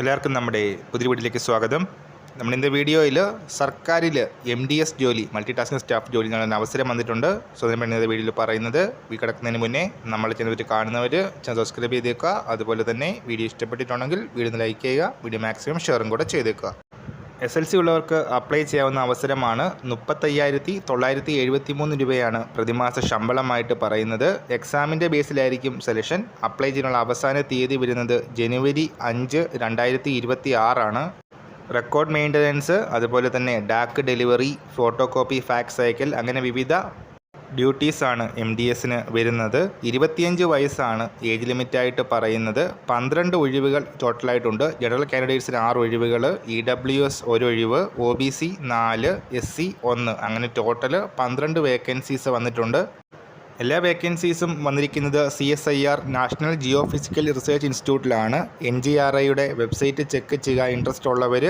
എല്ലാവർക്കും നമ്മുടെ പുതിയ വീട്ടിലേക്ക് സ്വാഗതം. നമ്മൾ ഇന്നത്തെ വീഡിയോയിൽ സർക്കാരിൽ എം ഡി എസ് ജോലി മൾട്ടി ടാസ്കിംഗ് സ്റ്റാഫ് ജോലി നൽകുന്ന അവസരം വന്നിട്ടുണ്ട്. സോ അതിന് ഇന്നത്തെ വീഡിയോയിൽ പറയുന്നത്. വീ കിടക്കുന്നതിന് മുന്നേ നമ്മൾ ചെന്നിട്ട് കാണുന്നവർ ചാനൽ സബ്സ്ക്രൈബ് ചെയ്തേക്കുക. അതുപോലെ തന്നെ വീഡിയോ ഇഷ്ടപ്പെട്ടിട്ടുണ്ടെങ്കിൽ വീഡിയോ ലൈക്ക് ചെയ്യുക. വീഡിയോ മാക്സിമം ഷെയറും കൂടെ ചെയ്തേക്കുക. എസ് എൽ സി ഉള്ളവർക്ക് അപ്ലൈ ചെയ്യാവുന്ന അവസരമാണ് മുപ്പത്തയ്യായിരത്തി തൊള്ളായിരത്തി എഴുപത്തി മൂന്ന് രൂപയാണ് പ്രതിമാസ ശമ്പളമായിട്ട് പറയുന്നത്. എക്സാമിന്റെ ബേസിലായിരിക്കും സെലക്ഷൻ അപ്ലൈ ചെയ്യാനുള്ള അവസാന തീയതി വരുന്നത് ജനുവരി അഞ്ച് രണ്ടായിരത്തി ഇരുപത്തി ആറാണ് റെക്കോർഡ് മെയിന്റനൻസ് അതുപോലെ തന്നെ dak delivery photo copy fax അയക്കൽ അങ്ങനെ വിവിധ ഡ്യൂട്ടീസാണ് എം ഡി എസിന് വരുന്നത്. ഇരുപത്തിയഞ്ച് വയസ്സാണ് ഏജ് ലിമിറ്റായിട്ട് പറയുന്നത്. പന്ത്രണ്ട് ഒഴിവുകൾ ടോട്ടലായിട്ടുണ്ട്. ജനറൽ കാൻഡിഡേറ്റ്സിന് ആറ് ഒഴിവുകൾ ഇ ഡബ്ല്യു എസ് ഒരു ഒഴിവ് ഒ ബി സി നാല് എസ് സി ഒന്ന്. അങ്ങനെ ടോട്ടൽ പന്ത്രണ്ട് വേക്കൻസീസ് വന്നിട്ടുണ്ട്. എല്ലാ വേക്കൻസീസും വന്നിരിക്കുന്നത് C S I R national geo physical research ഇൻസ്റ്റിറ്റ്യൂട്ടിലാണ്. N G R ഐയുടെ വെബ്സൈറ്റ് ചെക്ക് ചെയ്യുക ഇൻട്രസ്റ്റ് ഉള്ളവർ